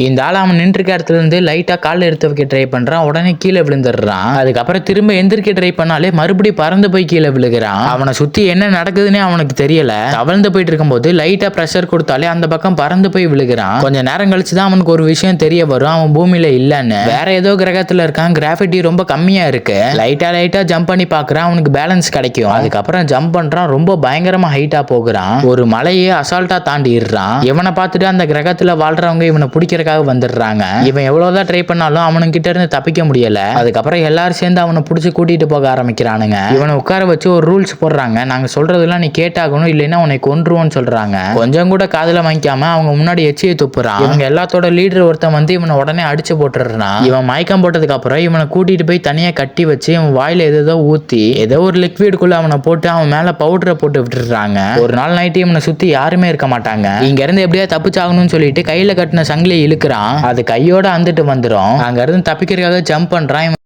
இந்த ஆள் அவன் நின்றுருக்க இடத்துல இருந்து லைட்டா கால் எடுத்து வைக்க ட்ரை பண்றான். உடனே கீழே விழுந்துடுறான். அதுக்கப்புறம் திரும்ப எந்திரிக்க ட்ரை பண்ணாலே மறுபடியும் பறந்து போய் கீழே விழுகிறான். அவனை சுத்தி என்ன நடக்குதுன்னே அவனுக்கு தெரியல. தவழ்ந்து போயிட்டு இருக்கும்போது லைட்டா ப்ரெஷர் கொடுத்தாலே அந்த பக்கம் பறந்து போய் விழுகிறான். கொஞ்ச நேரம் கழிச்சு தான் அவனுக்கு ஒரு விஷயம் தெரிய வரும். அவன் பூமியில இல்லன்னு. வேற ஏதோ கிரகத்துல இருக்கான். கிராஃபிட்டி ரொம்ப கம்மியா இருக்கு. லைட்டா லைட்டா ஜம்ப் பண்ணி பாக்குறான் அவனுக்கு பேலன்ஸ் கிடைக்கும். அதுக்கப்புறம் ஜம்ப் பண்றான். ரொம்ப பயங்கரமா ஹைட்டா போகிறான். ஒரு மலையை அசால்ட்டா தாண்டிடுறான். இவனை பார்த்துட்டு அந்த கிரகத்துல வாழ்றவங்க இவனை பிடிக்கிற பிடிக்கிறதுக்காக வந்துடுறாங்க. இவன் எவ்வளவுதான் ட்ரை பண்ணாலும் அவனுக்கு கிட்ட இருந்து தப்பிக்க முடியல. அதுக்கப்புறம் எல்லாரும் சேர்ந்து அவனை பிடிச்சி கூட்டிட்டு போக ஆரம்பிக்கிறானுங்க. இவனை உட்கார வச்சு ஒரு ரூல்ஸ் போடுறாங்க. நாங்க சொல்றதெல்லாம் நீ கேட்டாகணும் இல்லைன்னா உன்னை கொன்றுவோம்னு சொல்றாங்க. கொஞ்சம் கூட காதல வாங்கிக்காம அவங்க முன்னாடி எச்சியை துப்புறான். இவங்க எல்லாத்தோட லீடர் ஒருத்தன் வந்து இவனை உடனே அடிச்சு போட்டுறான் இவன் மயக்கம் போட்டதுக்கு அப்புறம் இவனை கூட்டிட்டு போய் தனியா கட்டி வச்சு இவன் வாயில ஏதோ ஊத்தி ஏதோ ஒரு லிக்விடுக்குள்ள அவனை போட்டு அவன் மேல பவுடரை போட்டு விட்டுறாங்க ஒரு நாள் நைட்டு இவனை சுத்தி யாருமே இருக்க மாட்டாங்க. இங்க இருந்து எப்படியா தப்பிச்சாகணும்னு சொல்லிட்டு கையில கட்டின சங்கிலியை இழுக்கிறான் அது கையோட அந்துட்டு வந்துடும் அங்க இருந்து தப்பிக்கிறதுக்காக ஜம்ப் பண்றான்.